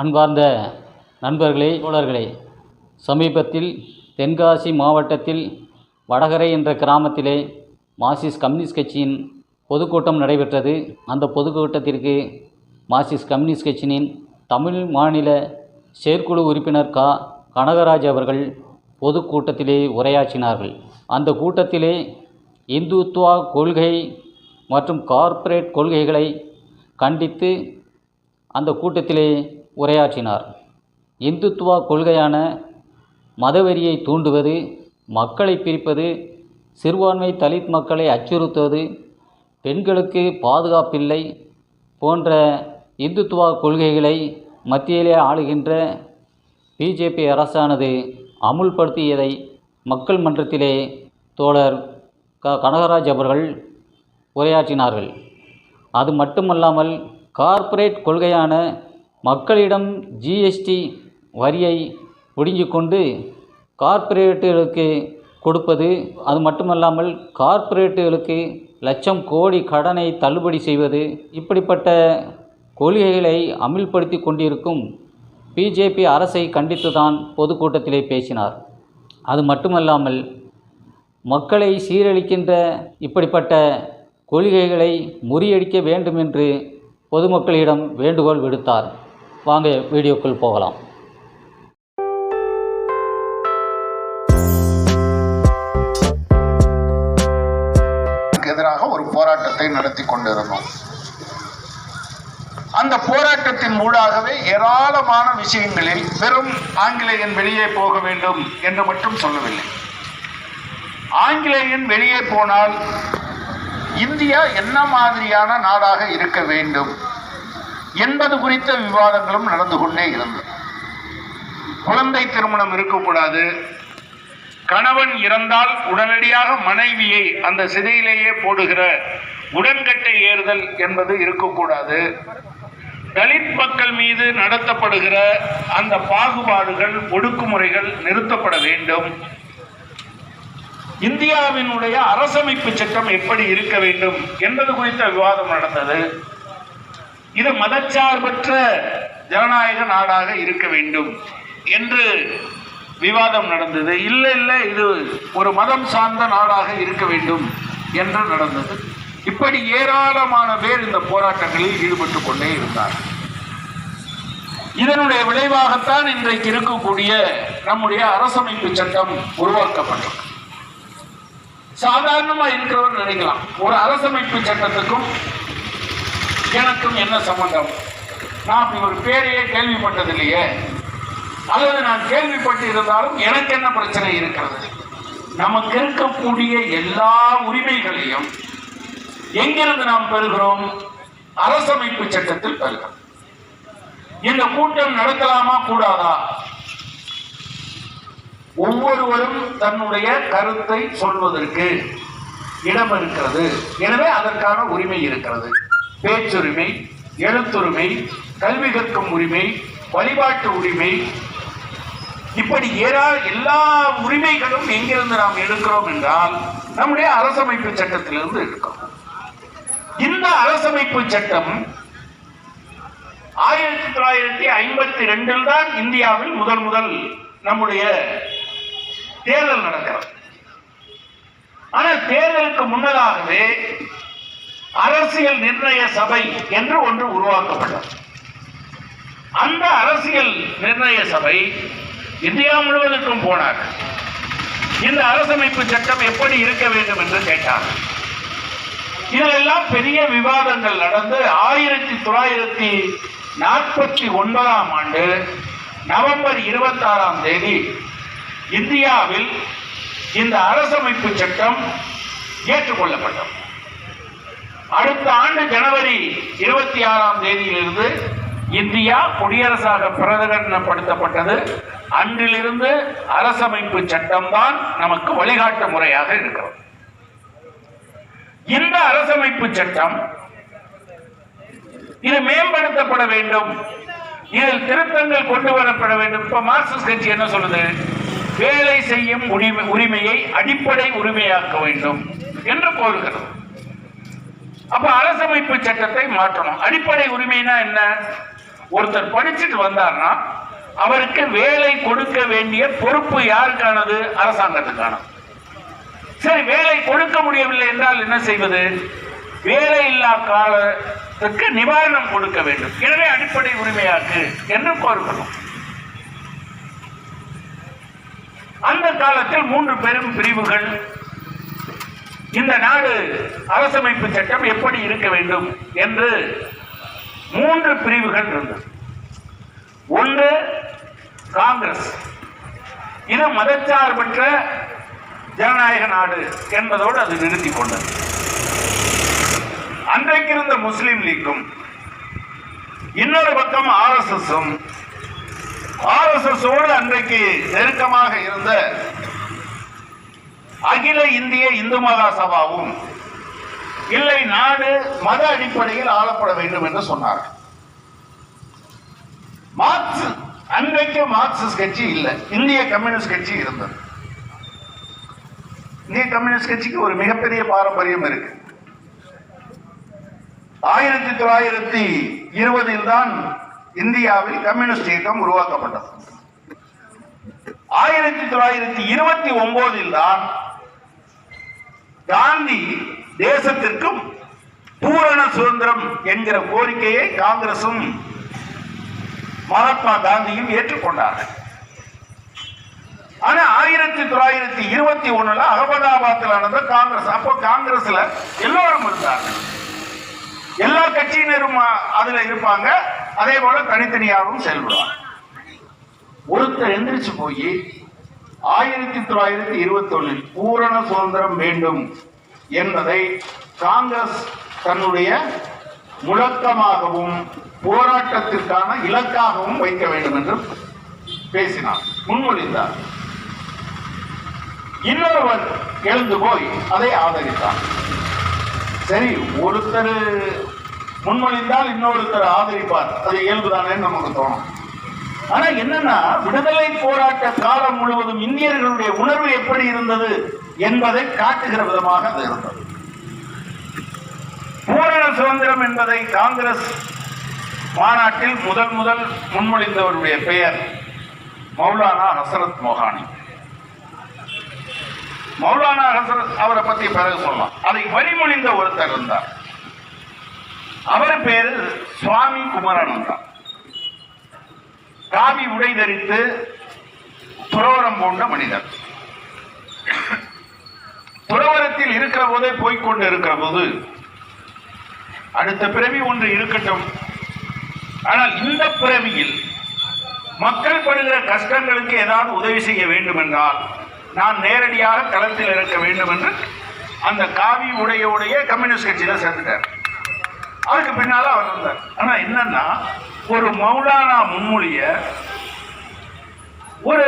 அன்பார்ந்த நண்பர்களே தோழர்களே சமீபத்தில் தென்காசி மாவட்டத்தில் வடகரை என்ற கிராமத்திலே மார்க்சிஸ்ட் கம்யூனிஸ்ட் கட்சியின் பொதுக்கூட்டம் நடைபெற்றது. அந்த பொதுக்கூட்டத்திற்கு மார்க்சிஸ்ட் கம்யூனிஸ்ட் கட்சியின் தமிழ் மாநில செயற்குழு உறுப்பினர் கா. கனகராஜ் அவர்கள் பொதுக்கூட்டத்திலே உரையாற்றினார்கள். அந்த கூட்டத்திலே இந்துத்துவா கொள்கை மற்றும் கார்ப்பரேட் கொள்கைகளை கண்டித்து அந்த கூட்டத்திலே உரையாற்றினார். இந்துத்துவா கொள்கையான மதவெறியை தூண்டுவது மக்களை பிரிப்பது சிறுபான்மை தலித் மக்களை அச்சுறுத்துவது பெண்களுக்கு பாதுகாப்பில்லை போன்ற இந்துத்துவா கொள்கைகளை மத்தியிலே ஆளுகின்ற பிஜேபி அரசானது அமுல்படுத்தியதை மக்கள் மன்றத்திலே தோழர் க. கனகராஜ் அவர்கள் உரையாற்றினார்கள். அது மட்டுமல்லாமல் கார்ப்பரேட் கொள்கையான மக்களிடம் ஜிஎஸ்டி வரியை ஒடுங்கிக் கொண்டு கார்ப்பரேட்டுகளுக்கு கொடுப்பது அது மட்டுமல்லாமல் கார்ப்பரேட்டுகளுக்கு லட்சம் கோடி கடனை தள்ளுபடி செய்வது இப்படிப்பட்ட கொள்கைகளை அமல்படுத்தி கொண்டிருக்கும் பிஜேபி அரசை கண்டித்துதான் பொதுக்கூட்டத்திலே பேசினார். அது மட்டுமல்லாமல் மக்களை சீரழிக்கின்ற இப்படிப்பட்ட கொள்கைகளை முறியடிக்க வேண்டும் என்று பொதுமக்களிடம் வேண்டுகோள் விடுத்தார். வாங்க வீடியோக்குள் போகலாம். எதிராக ஒரு போராட்டத்தை நடத்தி கொண்டிருந்தோம். அந்த போராட்டத்தின் ஊடாகவே ஏராளமான விஷயங்களில் வெறும் ஆங்கிலேயன் வெளியே போக வேண்டும் என்று மட்டும் சொல்லவில்லை. ஆங்கிலேயன் வெளியே போனால் இந்தியா என்ன மாதிரியான நாடாக இருக்க வேண்டும்? என்பது குறித்த விவாதங்களும் நடந்து கொண்டே இருந்தது. குழந்தை திருமணம் இருக்கக்கூடாது. கணவன் இறந்தால் உடனடியாக மனைவியை அந்த சிதையிலேயே போடுகிற உடன்கட்டை ஏறுதல் என்பது இருக்கக்கூடாது. தலித் மக்கள் மீது நடத்தப்படுகிற அந்த பாகுபாடுகள் ஒடுக்குமுறைகள் நிறுத்தப்பட வேண்டும். இந்தியாவினுடைய அரசமைப்பு சட்டம் எப்படி இருக்க வேண்டும் என்பது குறித்த விவாதம் நடந்தது. இது மதச்சார்பற்ற ஜனநாயக நாடாக இருக்க வேண்டும் என்று விவாதம் நடந்தது. இல்லை இல்லை இது ஒரு மதம் சார்ந்த நாடாக இருக்க வேண்டும் என்று நடந்தது. இப்படி ஏராளமான பேர் இந்த போராட்டங்களில் ஈடுபட்டு கொண்டே இருந்தார் இதனுடைய விளைவாகத்தான் இன்றைக்கு இருக்கக்கூடிய நம்முடைய அரசமைப்பு சட்டம் உருவாக்கப்பட்டது. சாதாரணமா இருக்கிறவர் நினைக்கலாம். ஒரு அரசமைப்பு சட்டத்துக்கும் எனக்கும் என்ன சம்பந்தம்? நான் இவர் பேரையே கேள்விப்பட்டது இல்லையே அல்லது நான் கேள்விப்பட்டு இருந்தாலும் எனக்கு என்ன பிரச்சனை இருக்கிறது? நமக்கு இருக்கக்கூடிய எல்லா உரிமைகளையும் எங்கிருந்து நாம் பெறுகிறோம்? அரசமைப்பு சட்டத்தில் பெறுகிறோம். இந்த கூட்டம் நடத்தலாமா கூடாதா? ஒவ்வொருவரும் தன்னுடைய கருத்தை சொல்வதற்கு இடம் இருக்கிறது. எனவே அதற்கான உரிமை இருக்கிறது. பேச்சுரிமை எழுத்துரிமை கல்வி கற்கும் உரிமை வழிபாட்டு உரிமை. இப்படி ஏறா எல்லா உரிமைகளும் எங்கிருந்து நாம் எடுக்கிறோம் என்றால் நம்முடைய அரசமைப்பு சட்டத்திலிருந்து எடுக்கிறோம். இந்த அரசமைப்பு சட்டம் ஆயிரத்தி தொள்ளாயிரத்தி ஐம்பத்தி ரெண்டில் தான் இந்தியாவில் முதல் முதல் நம்முடைய தேர்தல் நடக்கிறது. ஆனால் தேர்தலுக்கு முன்னதாகவே அரசியல் நிர்ணய சபை என்று ஒன்று உருவாக்கப்பட்டது. அந்த அரசியல் நிர்ணய சபை இந்தியா முழுவதற்கும் போனார். இந்த அரசமைப்பு சட்டம் எப்படி இருக்க வேண்டும் என்று கேட்டார். இதெல்லாம் பெரிய விவாதங்கள் நடந்து ஆயிரத்தி தொள்ளாயிரத்தி நாற்பத்தி ஒன்பதாம் ஆண்டு நவம்பர் இருபத்தாறாம் தேதி இந்தியாவில் இந்த அரசமைப்பு சட்டம் ஏற்றுக்கொள்ளப்பட்டது. அடுத்த ஆண்டு ஜனவரி இருபத்தி ஆறாம் தேதியிலிருந்து இந்தியா குடியரசாக பிரகடனப்படுத்தப்பட்டது. அன்றிலிருந்து அரசமைப்பு சட்டம்தான் நமக்கு வழிகாட்டு முறையாக இருக்கிறது. இந்த அரசமைப்பு சட்டம் இது மேம்படுத்தப்பட வேண்டும். இதில் திருத்தங்கள் கொண்டு வரப்பட வேண்டும். இப்ப மார்க்சிஸ்ட் கட்சி என்ன சொல்லுது? வேலை செய்யும் உரிமை உரிமையை அடிப்படை உரிமையாக்க வேண்டும் என்று கோருகிறது. அப்ப அரசமைப்பு சட்டத்தை மாற்றணும். அடிப்படை உரிமைனா என்ன? ஒருத்தர் படிச்சுட்டு வந்தார்னா அவருக்கு வேலை கொடுக்க வேண்டிய பொறுப்பு யாருக்கானது? அரசாங்கத்துக்கானது சரி வேலை கொடுக்க முடியவில்லை என்றால் என்ன செய்வது? வேலை இல்லா காலத்துக்கு நிவாரணம் கொடுக்க வேண்டும். எனவே அடிப்படை உரிமையாக்கு என்று கோருகிறோம். அந்த காலத்தில் மூன்று பெரும் பிரிவுகள் இந்த நாடு அரசமைப்பு சட்டம் எப்படி இருக்க வேண்டும் என்று மூன்று பிரிவுகள் இருந்தது. ஒன்று காங்கிரஸ். இது மதச்சார்பற்ற ஜனநாயக நாடு என்பதோடு அது நிறுத்தி கொண்டது. அன்றைக்கு இருந்த முஸ்லீம் லீக்கும் இன்னொரு பக்கம் ஆர்எஸ்எஸும் ஆர்எஸ்எஸோடு அன்றைக்கு நெருக்கமாக இருந்த அகில இந்திய இந்து மகா சபாவும் இல்லை நாடு மத அடிப்படையில் ஆளப்பட வேண்டும் என்று சொன்னார்கள் மார்க்ஸ் அன்றைக்கு மார்க்சிஸ்ட் கட்சி இல்லை. இந்திய கம்யூனிஸ்ட் கட்சி இருந்தது. இந்திய கம்யூனிஸ்ட் கட்சிக்கு ஒரு மிகப்பெரிய பாரம்பரியம் இருக்கு. ஆயிரத்தி தொள்ளாயிரத்தி இருபதில் தான் இந்தியாவில் கம்யூனிஸ்ட் இயக்கம் உருவாக்கப்பட்டது. ஆயிரத்தி தொள்ளாயிரத்தி இருபத்தி ஒன்பதில் தான் காந்தி தேசத்திற்கும் பூரண சுதந்திரம் என்கிற கோரிக்கையை காங்கிரசும் மகாத்மா காந்தியும் ஏற்றுக்கொண்டார்கள் ஆனா ஆயிரத்தி தொள்ளாயிரத்தி இருபத்தி ஒண்ணுல அகமதாபாத்தில் நடந்த காங்கிரஸ். அப்போ காங்கிரஸ்ல எல்லோரும் இருந்தார்கள். எல்லா கட்சியினரும் அதுல இருப்பாங்க. அதே போல தனித்தனியாகவும் செயல்படுவாங்க. ஒருத்தர் எந்திரிச்சு போய் ஆயிரத்தி தொள்ளாயிரத்தி இருபத்தி ஒன்னில் பூரண சுதந்திரம் வேண்டும் என்பதை காங்கிரஸ் தன்னுடைய முழக்கமாகவும் போராட்டத்திற்கான இலக்காகவும் வைக்க வேண்டும் என்று பேசினார் முன்மொழிந்தார். இன்னொருவர் எழுந்து போய் அதை ஆதரித்தார். சரி ஒருத்தர் முன்மொழிந்தால் இன்னொருத்தர் ஆதரிப்பார். அது இயல்புதானே நமக்கு தோணும். ஆனா என்னன்னா விடுதலை போராட்ட காலம் முழுவதும் இந்தியர்களுடைய உணர்வு எப்படி இருந்தது என்பதை காட்டுகிற விதமாக அது இருந்தது. பூரண சுதந்திரம் என்பதை காங்கிரஸ் மாநாட்டில் முதல் முதல் முன்மொழிந்தவருடைய பெயர் மௌலானா ஹசரத் மொஹானி. மௌலானா ஹசரத் அவரை பத்தி பிறகு சொல்லலாம். அதை வழிமொழிந்த ஒருத்தர் இருந்தார். அவர் பேரு சுவாமி குமரானந்தான் காவி உடை தரித்து துறவரம் போன்ற மனிதர். துறவரத்தில் இருக்கிற போதே போய்க்கொண்டு இருக்கிற போது அடுத்த பிறவி ஒன்று இருக்கட்டும். ஆனால் இந்த பிறவியில் மக்கள் படுகிற கஷ்டங்களுக்கு ஏதாவது உதவி செய்ய வேண்டும் என்றால் நான் நேரடியாக களத்தில் இருக்க வேண்டும் என்று அந்த காவி உடையோடைய கம்யூனிஸ்ட் கட்சியில் சேர்ந்துட்டார். அதுக்கு பின்னால் அவர் வந்தார். ஆனால் என்னன்னா ஒரு மௌலானா முன்மொழிய ஒரு